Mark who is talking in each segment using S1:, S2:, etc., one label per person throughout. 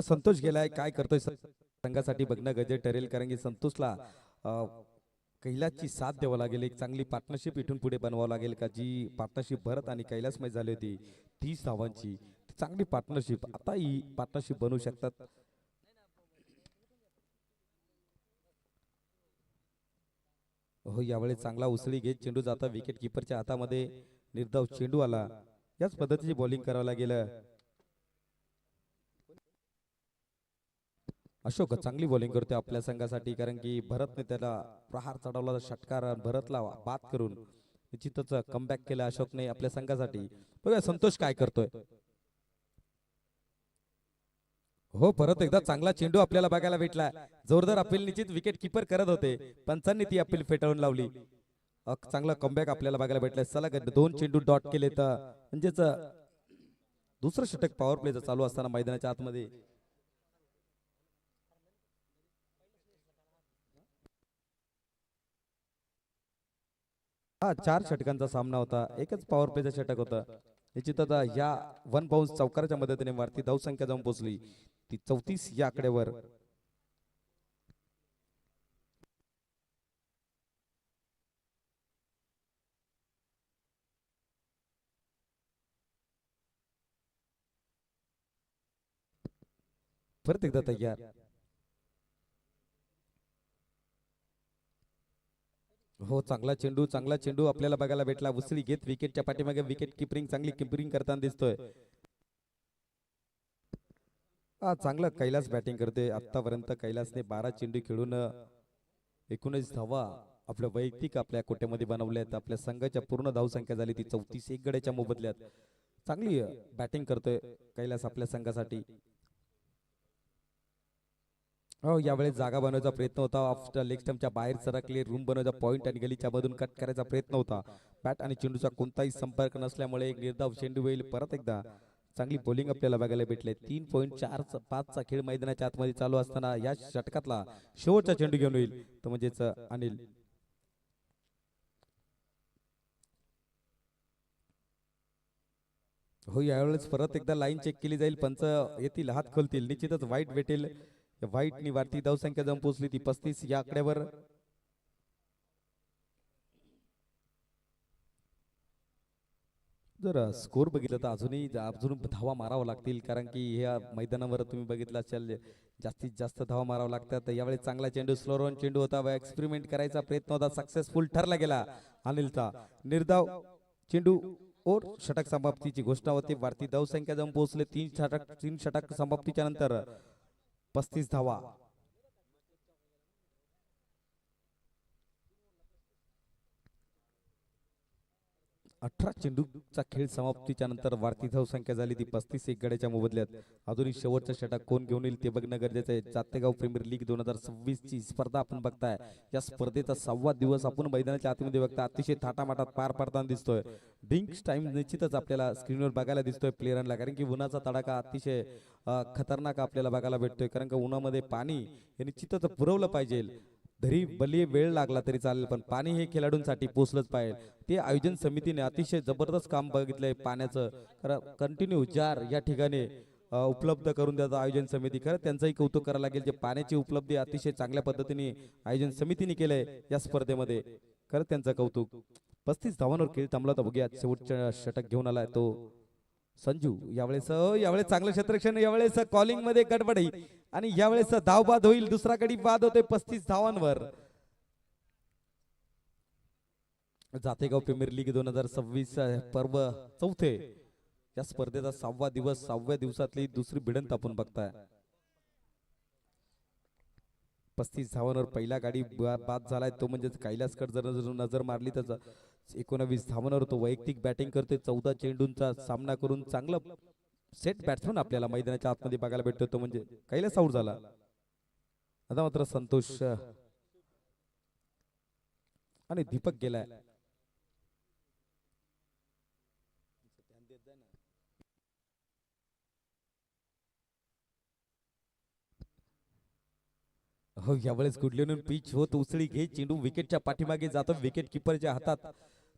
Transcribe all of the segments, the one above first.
S1: संतोष गेलाय काय करतोय? संघासाठी बघणं गरजे ठरेल कारण की संतोषला कैलासची साथ द्यावं लागेल एक चांगली पार्टनरशिप इथून पुढे बनवावं लागेल का? जी पार्टनरशिप भरत आणि कैलासमय झाली होती तीस धावांची चांगली पार्टनरशिप आता ही पार्टनरशिप बनवू शकतात. हो यावेळी चांगला उसळी घेत चेंडू जाता विकेट किपरच्या हातामध्ये निर्धाव चेंडू आला. याच पद्धतीची बॉलिंग करावं लागेल. अशोक चांगली बॉलिंग करतोय आपल्या संघासाठी कारण की भरतने त्याला प्रहार चढवला षटकार भरतला बाद करून निश्चितच कमबॅक केला अशोकने आपल्या संघासाठी. बघा संतोष काय करतोय. हो परत एकदा चांगला चेंडू आपल्याला बघायला भेटला जोरदार अपील निश्चित विकेट किपर करत होते पंचांनी ती अपील फेटाळून लावली. चांगला कमबॅक आपल्याला बघायला भेटलाय. सलग दोन चेंडू डॉट केले तर. म्हणजेच दुसरं षटक पॉवर प्लेचं चालू असताना मैदानाच्या आतमध्ये. हा चार षटकांचा सामना होता. एकच पॉवर प्लेचा षटक होता. निश्चितच या वन बाउन्स चौकाराच्या मदतीने वाढती धावसंख्या जाऊन पोहोचली. ती चौतीस या आकड्यावर. परत एकदा तयार. हो चांगला चेंडू चांगला चेंडू आपल्याला बघायला भेटला. उसळी घेत विकेटच्या पाठीमागे विकेट किपरिंग चांगली किपरिंग करताना दिसतोय. हा चांगलं कैलास बॅटिंग करते. आतापर्यंत कैलासने बारा चेंडू खेळून एकोणीस धावा आपल्या वैयक्तिक आपल्या कोट्यामध्ये बनवल्यात आपल्या संघाच्या पूर्ण धावसंख्या झाली ती चौतीस एक गड्याच्या मोबदल्यात. चांगली बॅटिंग करतोय कैलास आपल्या संघासाठी. हो यावेळेस जागा बनवायचा प्रयत्न होता. ऑफ लेग स्टम्पच्या बाहेर सरकले रूम बनवायचा पॉईंट आणि गलीच्या मधून कट करायचा प्रयत्न होता. बॅट आणि चेंडूचा कोणताही संपर्क नसल्यामुळे एक निर्धाव चेंडू होईल परत एकदा. चांगली बॉलिंग आपल्याला बघायला भेटले. तीन पॉईंट चार पाचचा खेळ मैदानाच्या आतमध्ये चालू असताना या षटकातला शेवटचा चेंडू घेऊन होईल तो म्हणजेच अनिल. हो यावेळेस परत एकदा लाईन चेक केली जाईल. पंच येतील हात खोलतील. निश्चितच वाईट भेटेल. वाईटनी वाढती धावसंख्या जाऊन पोहोचली ती पस्तीस या आकड्यावर जर स्कोर बघितलं तर अजूनही अजून धावा मारावं लागतील कारण की ह्या मैदानावर तुम्ही बघितलं असेल जास्तीत जास्त धावा मारावं लागतात तर यावेळी चांगला चेंडू स्लो रन चेंडू होता व एक्सपेरिमेंट करायचा प्रयत्न होता सक्सेसफुल ठरला गेला अनिलचा निर्धाव चेंडू और षटक समाप्तीची घोषणा होती वाढती धावसंख्या जाऊन पोहोचले तीन षटक तीन षटक समाप्तीच्या नंतर पस्तीस धावा. अठरा चेंडूचा खेळ समाप्तीच्या नंतर वाढती धावसंख्या झाली. ती पस्तीस एक गड्याच्या मोबदल्यात. अजूनही शेवटचा षटक कोण घेऊन येईल ते बघणं गरजेचं आहे. जातेगाव प्रीमियर लीग दोन हजार सव्वीस ची स्पर्धा आपण बघताय. या स्पर्धेचा सहावा दिवस आपण मैदानाच्या आतमध्ये बघता. अतिशय थाटामाटात पार पडताना दिसतोय. ड्रिंक्स टाइम निश्चितच आपल्याला स्क्रीनवर बघायला दिसतोय प्लेयरांना कारण की उन्हाचा तडाखा अतिशय खतरनाक आपल्याला बघायला भेटतोय. कारण का उन्हामध्ये पाणी हे निश्चितच पुरवलं पाहिजे. धरी भले वेळ लागला तरी चालेल पण पाणी हे खेळाडूंसाठी पोचलंच पाहिजे. ते आयोजन समितीने अतिशय जबरदस्त काम बघितलंय पाण्याचं. कारण कंटिन्यू जार या ठिकाणी उपलब्ध करून द्यायचं आयोजन समिती. खरं त्यांचंही कौतुक करावं लागेल जे पाण्याची उपलब्धी अतिशय चांगल्या पद्धतीने आयोजन समितीने केलंय या स्पर्धेमध्ये. खरं त्यांचं कौतुक. पस्तीस धावांवर खेळ थांबला तर बघूया शेवटच्या षटक घेऊन आलाय तो. संजू यावेळेस यावेळेस चांगलं क्षेत्रक्षण यावेळेस कॉलिंगमध्ये गडबडी आणि यावेळेस धाव बाद होईल. दुसरा कडी बाद होते पस्तीस धावांवर. जातेगाव प्रीमियर लीग दोन हजार सव्वीस पर्व चौथे. या स्पर्धेचा सहावा दिवस सहाव्या दिवसातली दुसरी भिडंत आपण बघताय. पस्तीस धावांवर पहिला गाडी बाद झालाय. तो म्हणजे कैलासकड जर जर नजर मारली तर एकोणावीस धावांवर तो वैयक्तिक बॅटिंग करतोय. चौदा चेंडूंचा सामना करून चांगलं सेट बॅट्समन आपल्याला मैदानाच्या आतमध्ये बघायला भेटतो तो म्हणजे कैलास आऊट झाला. आता मात्र संतोष आणि दीपक गेलाय. हो यावेळेस गुडलेनून पिच होत उसळी घे चेंडू विकेटच्या पाठीमागे जातो विकेट किपरच्या हातात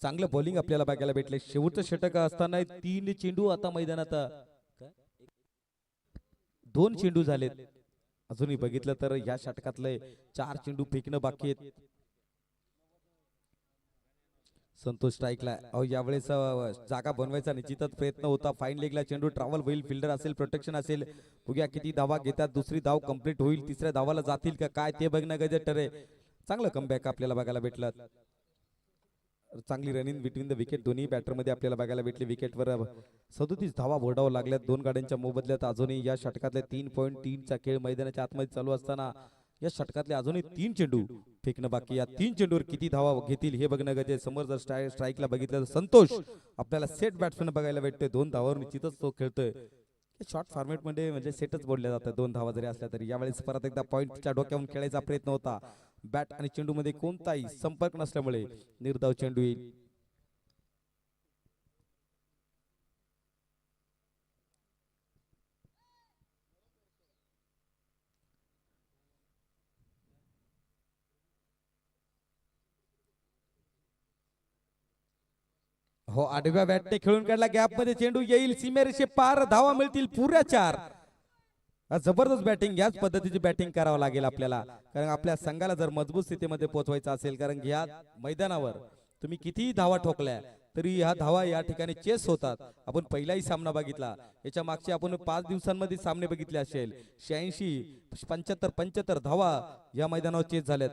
S1: चांगलं बॉलिंग आपल्याला बघायला भेटले शेवटचं षटक असताना तीन चेंडू आता मैदानात दोन चेंडू झालेत. अजूनही बघितलं तर या षटकातले चार चेंडू फेकणं बाकी आहेत. संतोष स्ट्राईकला. अहो यावेळेस जागा बनवायचा निश्चितच प्रयत्न होता. फाईन लेगला चेंडू ट्रॅव्हल होईल फिल्डर असेल प्रोटेक्शन असेल. उग्या किती धावा घेतात दुसरी धाव कंप्लीट होईल तिसऱ्या धावाला जातील का काय ते बघणं गरजेचं ठरे चांगलं कमबॅक आपल्याला बघायला भेटलं. चांगली रनिंग बिटवीन द विकेट दोन्ही बॅटरमध्ये आपल्याला बघायला भेटली विकेटवर सदोतीस धावा बोर्डावर लागल्यात. दोन गाड्यांच्या मोबदल्यात अजूनही या षटकातले तीन पॉईंट तीनचा खेळ मैदानाच्या आतमध्ये चालू असताना या षटकातले अजूनही तीन चेंडू फेकणं बाकी. या तीन चेंडूवर किती धावा घेतील हे बघणं गरजे समोर जर स्ट्राय स्ट्राईकला बघितलं तर संतोष आपल्याला सेट बॅट्समॅन बघायला भेटतोय. दोन धावावर निश्चितच तो खेळतोय. शॉर्ट फॉर्मॅटमध्ये म्हणजे सेटच बोलल्या जातात. दोन धावा जरी असल्या तरी. यावेळेस परत एकदा पॉईंटच्या डोक्यावरून खेळायचा प्रयत्न होता. बॅट आणि चेंडू मध्ये कोणताही संपर्क नसल्यामुळे निर्धाव चेंडू येईल. हो आडव्या बॅटने खेळून काढला. गॅपमध्ये चेंडू येईल. सीमेरेषे पार धावा मिळतील. पुऱ्या चार. जबरदस्त बॅटिंग याच पद्धतीची बॅटिंग करावं लागेल आपल्याला. कारण आपल्या संघाला जर मजबूत स्थितीमध्ये पोहोचवायचं असेल कारण या मैदानावर तुम्ही कितीही धावा ठोकल्या तरी ह्या धावा या ठिकाणी चेस होतात. आपण पहिलाही सामना बघितला. याच्या मागचे आपण पाच दिवसांमध्ये सामने बघितले असेल. शहाऐंशी पंच्याहत्तर पंच्याहत्तर धावा या मैदानावर चेस झाल्यात.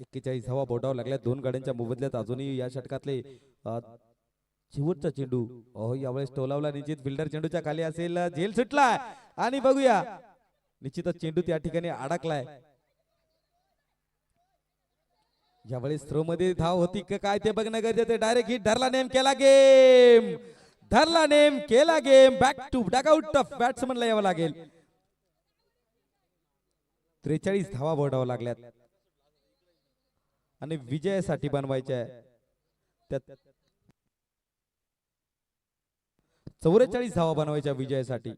S1: एक्केचाळीस धावा बोटावर लागल्या. दोन गाड्यांच्या मोबदल्यात अजूनही या षटकातले शेवटचा चेंडू. अहो यावेळेस टोलावला निश्चित फिल्डर चेंडूच्या खाली असेल. झेल सुटलाय. आणि बघूया. निश्चितच चेंडू त्या ठिकाणी अडकलाय. यावेळेस थ्रो मध्ये धाव होती काय ते बघणं गरजेचं डायरेक्ट हिट धरला नेम केला गेम धरला नेम केला game back to dugout off बॅट्समनला यावं लागेल. त्रेचाळीस धावा बोर्डावं लागल्यात. आणि विजयासाठी बनवायच्या आहे त्यात चौवेचाळीस धावा बनवायच्या विजयासाठी.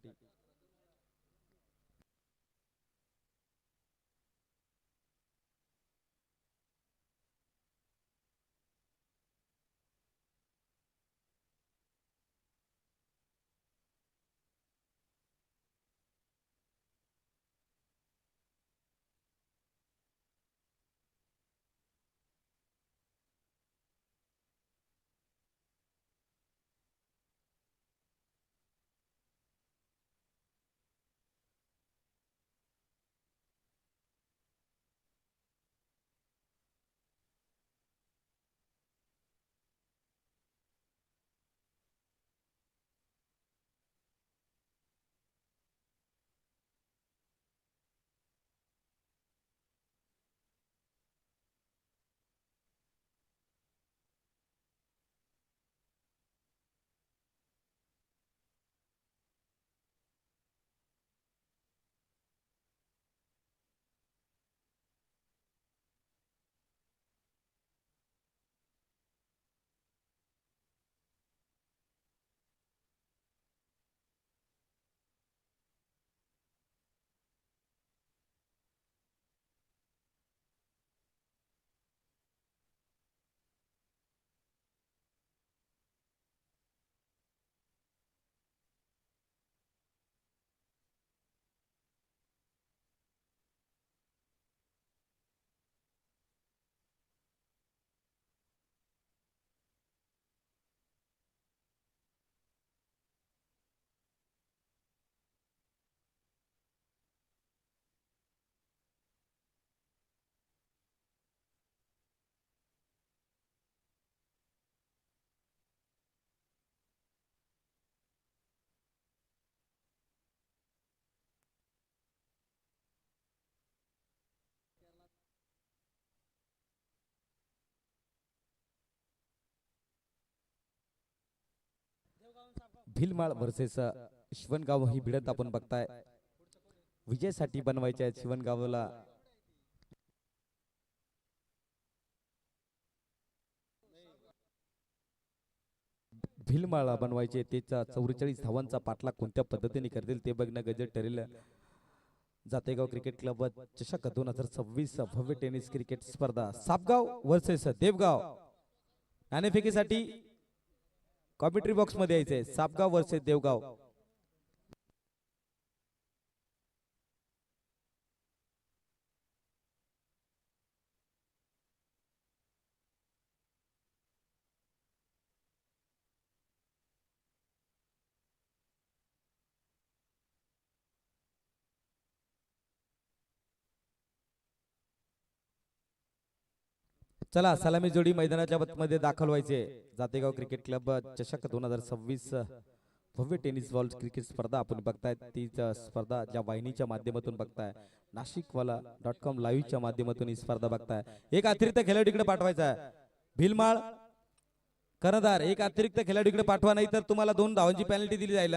S1: भिलमाळ वर्सेस शिवणगाव ही भिडत आपण बघताय. विजयासाठी बनवायचे आहेत शिवणगावला. भिलमाळा बनवायचे त्याचा चौवेचाळीस धावांचा पाठलाग कोणत्या पद्धतीने करतील ते बघणं गजर ठरेल. जातेगाव क्रिकेट क्लब चषक दोन हजार सव्वीस भव्य टेनिस क्रिकेट स्पर्धा. सापगाव वर्सेस देवगाव. नाणेफेकीसाठी कॉमेंट्री बॉक्समध्ये यायचंय. सापगाव वर्सेस देवगाव. चला सलामी जोडी मैदानाच्या मध्ये दाखल व्हायचे. जातेगाव क्रिकेट क्लब चषक दोन हजार सव्वीस भव्य टेनिस बॉल क्रिकेट स्पर्धा आपण बघताय ती स्पर्धा ज्या वाहिनीच्या माध्यमातून बघताय. नाशिकवाला डॉट कॉम लाईव्हच्या माध्यमातून ही स्पर्धा बघताय. एक अतिरिक्त खेळाडूकडे पाठवायचा आहे. भिलमाळ कर्णधार एक अतिरिक्त खेळाडूकडे पाठवा नाही तर तुम्हाला दोन धावांची पेनल्टी दिली जाईल